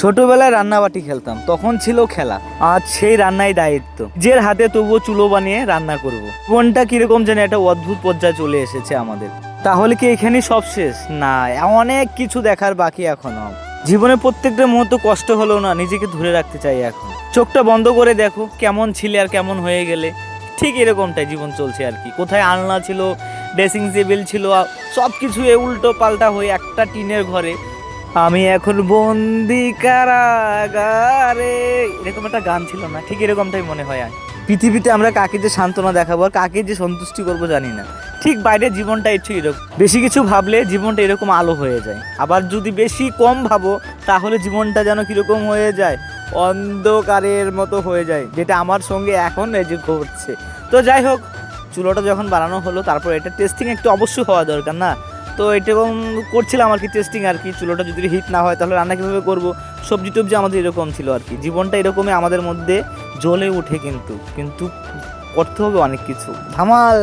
ছোটবেলায় রান্নাবাটি খেলতাম, তখন ছিল খেলা। আজ সেই রান্নাই দায়িত্ব। যে হাতে তবুও চুলো বানিয়ে রান্না করব। মনটা কীরকম যেন একটা অদ্ভুত পর্যায়ে চলে এসেছে আমাদের। তাহলে কি এখানেই সব শেষ? না, অনেক কিছু দেখার বাকি এখনও। জীবনে প্রত্যেকটা মুহূর্ত কষ্ট হলেও না, নিজেকে ধরে রাখতে চাই এখন। চোখটা বন্ধ করে দেখো, কেমন ছিলে আর কেমন হয়ে গেলে। ঠিক এরকমটাই জীবন চলছে আর কি। কোথায় আলনা ছিল, ড্রেসিং টেবিল ছিল সব কিছু উল্টো পাল্টা হয়ে একটা টিনের ঘরে আমি এখন বন্দি কারাগারে। এরকম একটা গান ছিল না, ঠিক এরকমটাই মনে হয় আর। পৃথিবীতে আমরা কাকে যে সান্ত্বনা দেখাবো আর কাকে যে সন্তুষ্টি করব জানি না। ঠিক বাইরে জীবনটা একটু এরকম। বেশি কিছু ভাবলে জীবনটা এরকম আলো হয়ে যায়। আবার যদি বেশি কম ভাবো, তাহলে জীবনটা যেন কীরকম হয়ে যায়? অন্ধকারের মতো হয়ে যায়, যেটা আমার সঙ্গে এখন এই যে ঘটছে। তো যাই হোক, চুলোটা যখন বানানো হলো, তারপর এটা টেস্টিং একটু অবশ্যই হওয়া দরকার না। তো এরকম করছিলাম আর কি টেস্টিং আর কি, চুলোটা যদি হিট না হয় তাহলে রান্না কীভাবে করব? সবজি টবজি আমাদের এরকম ছিল আর কি, জীবনটা এরকমই আমাদের মধ্যে জ্বলে ওঠে কিন্তু কিন্তু করতে হবে অনেক কিছু। ধামাল!